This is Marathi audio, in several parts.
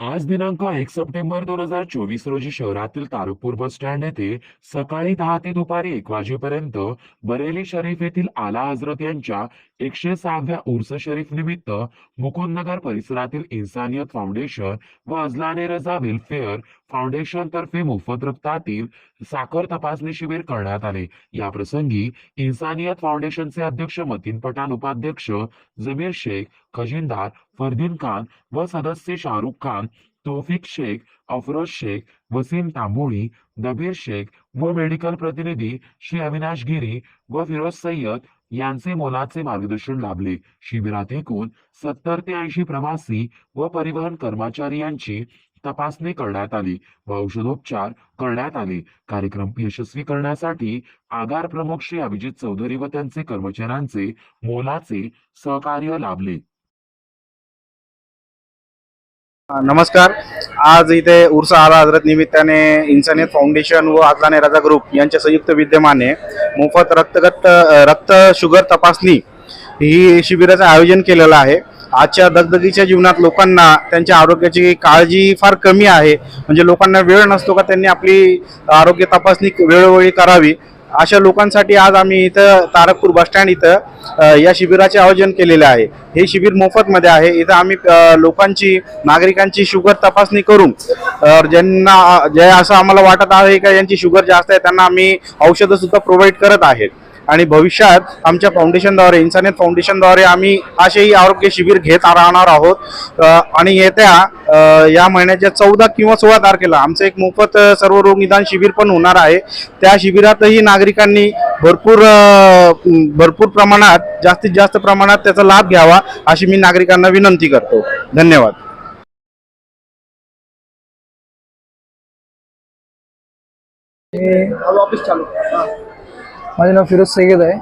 आज दिनांक एक सप्टेंबर दोन हजार चोवीस रोजी शहरातील तारकपूर बस स्टँड येथे सकाळी दहा ते दुपारी एक वाजेपर्यंत बरेली शरीफ येथील आला हजरत यांच्या एकशे सहाव्या उर्स शरीफ निमित्त मुकुंदनगर परिसरातील इन्सानियत फाउंडेशन व अजलाने रजा वेलफेअर फाउंडेशन तर्फे मोफत रक्तातील साखर तपासणी शिबिर करण्यात आले. या प्रसंगी इन्सानियत फाउंडेशनचे अध्यक्ष मतीन पठाण उपाध्यक्ष जमीर शेख खजिनदार फरदीन खान व सदस्य शाहरुख खान तोफिक शेख अफरोज शेख वसीम तांबोळी दबीर शेख व मेडिकल प्रतिनिधी श्री अविनाश गिरी व फिरोज सय्यद यांचे मोलाचे मार्गदर्शन लाभले. शिबिरात एकूण सत्तर ते ऐंशी प्रवासी व परिवहन कर्मचारी यांची तपासणी करण्यात आली व औषधोपचार करण्यात आले. कार्यक्रम यशस्वी करण्यासाठी आगार प्रमुख श्री अभिजित चौधरी व त्यांचे कर्मचाऱ्यांचे मोलाचे सहकार्य लाभले. नमस्कार. आज इथे उर्स आला हजरत निमित्ताने इन्सानियत फाउंडेशन व आदलाने राजा ग्रुप यांच्या संयुक्त विद्यमाने मोफत रक्तगत रक्त शुगर तपासणी ही शिबिराचं आयोजन केलेलं आहे. आजच्या दगदगीच्या जीवनात लोकांना त्यांच्या आरोग्याची काळजी फार कमी आहे. म्हणजे लोकांना वेळ नसतो का त्यांनी आपली आरोग्य तपासणी वेळोवेळी करावी? अशा लोकांसाठी आज आम्ही इथं तारकपूर बसस्टँड इथं या शिबिराचे आयोजन केलेले आहे. हे शिबिर मोफतमध्ये आहे. इथं आम्ही लोकांची नागरिकांची शुगर तपासणी करून ज्यांना जे असं आम्हाला वाटत आहे का यांची शुगर जास्त आहे त्यांना आम्ही औषधंसुद्धा प्रोव्हाइड करत आहेत. आणि भविष्यात आमच्या फाउंडेशनद्वारे इन्सानियत फाउंडेशनद्वारे आम्ही असेही आरोग्य शिबिर घेत राहणार आहोत. आणि येत्या या महिन्याच्या चौदा किंवा सोळा तारखेला आमचं एक मोफत सर्व रोग निदान शिबिर पण होणार आहे. त्या शिबिरातही नागरिकांनी भरपूर भरपूर प्रमाणात जास्तीत जास्त प्रमाणात त्याचा लाभ घ्यावा अशी मी नागरिकांना विनंती करतो. धन्यवाद. माझे नाव फिरोज सैयद आहे.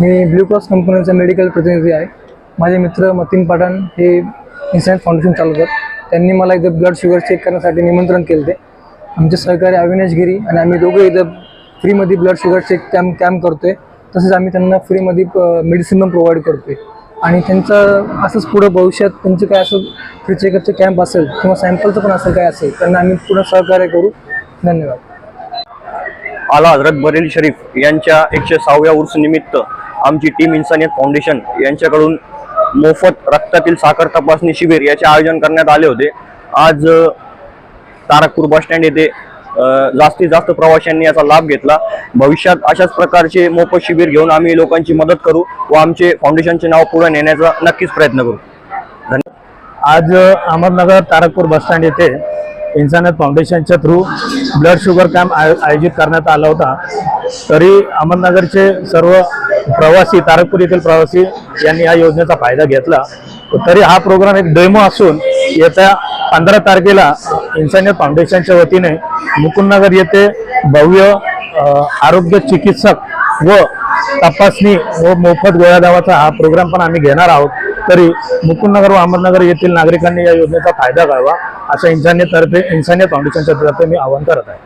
मी ब्ल्यू क्रॉस कंपनीचा मेडिकल प्रतिनिधी आहे. माझे मित्र मतीन पठाण हे इन्सिडेंट फाउंडेशन चालवतात. त्यांनी मला इथं ब्लड शुगर चेक करण्यासाठी निमंत्रण केले ते आमचे सहकारी अविनाश गिरी आणि आम्ही दोघं इथं फ्रीमध्ये blood sugar check camp camp करतोय. तसेच आम्ही त्यांना फ्रीमध्ये मेडिसिन पण प्रोव्हाइड करतोय. आणि त्यांचं असंच पुढं भविष्यात त्यांचं काय असं फ्री चेकअपचं कॅम्प असेल किंवा सॅम्पलचं पण असेल काय असेल त्यांना आम्ही पुढं सहकार्य करू. धन्यवाद. आला हजरत बरेली शरीफ यांच्या एकशे सहाव्या उर्सनिमित्त आमची टीम इन्सानियत फाउंडेशन यांच्याकडून मोफत रक्तातील साखर तपासणी शिबिर याचे आयोजन करण्यात आले होते. आज तारकपूर बस स्टँड येथे जास्तीत जास्त प्रवाशांनी याचा लाभ घेतला. भविष्यात अशाच प्रकारचे मोफत शिबिर घेऊन आम्ही लोकांची मदत करू व आमचे फाउंडेशनचे नाव पुढे नेण्याचा नक्कीच प्रयत्न करू. आज अहमदनगर तारकपूर बसस्टँड येथे इन्सानियत फाउंडेशनच्या थ्रू ब्लड शुगर कॅम्प आय आयोजित करण्यात आला होता. तरी अहमदनगरचे सर्व प्रवासी तारकपूर येथील प्रवासी यांनी या योजनेचा फायदा घेतला. तरी हा प्रोग्राम एक डेमो असून येत्या पंधरा तारखेला इन्सानियत फाउंडेशनच्या वतीने मुकुंदनगर येथे भव्य आरोग्य चिकित्सक व तपासणी व मोफत गोळ्या दावाचा हा प्रोग्राम पण आम्ही घेणार आहोत. तरी मुकुंदनगर व अहमदनगर येथील नागरिकांनी या योजनेचा फायदा घ्यावा असं इन्सानियत तर्फे इन्सानियत फाउंडेशनच्या तर्फे मी आवाहन करत आहे.